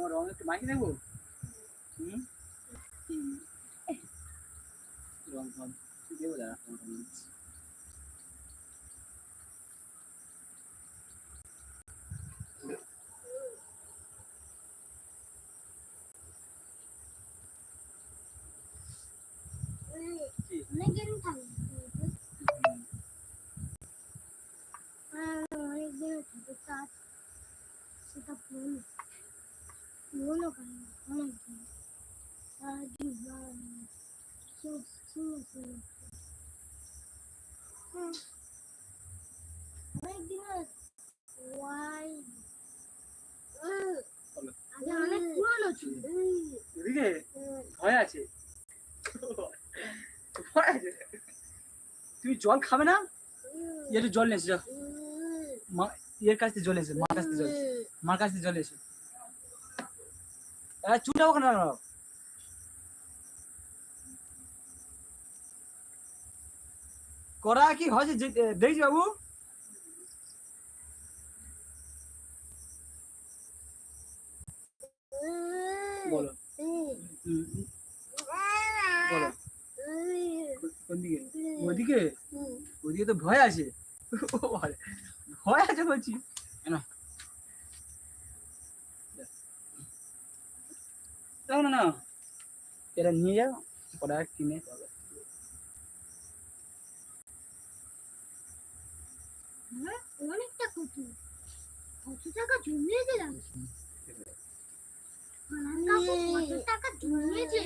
তোমার রং একটু মাখিয়ে দেবো। রং ফং দেবো দাঁড়া। কি? অনেকদিন থাকে সেটা পুরনো পুরনো করে অনেকদিন সারা জীবন কেউ চিনে চিনে তুমি জল খাবে না? একটু জল নিয়েছি ইয়ের কাছ থেকে জল এসে, মার কাছ থেকে জল। মার কাছ থেকে জল এসে। চুটা ওখানে করা কি হয়েছে যে- দেখছি বাবু ওদিকে ওদিকে তো ভয় আছে। ভয় আছে বলছি। না না না। এটা নিয়ে যাও ওরা কিনে পাবে কত টাকা জমিয়েছে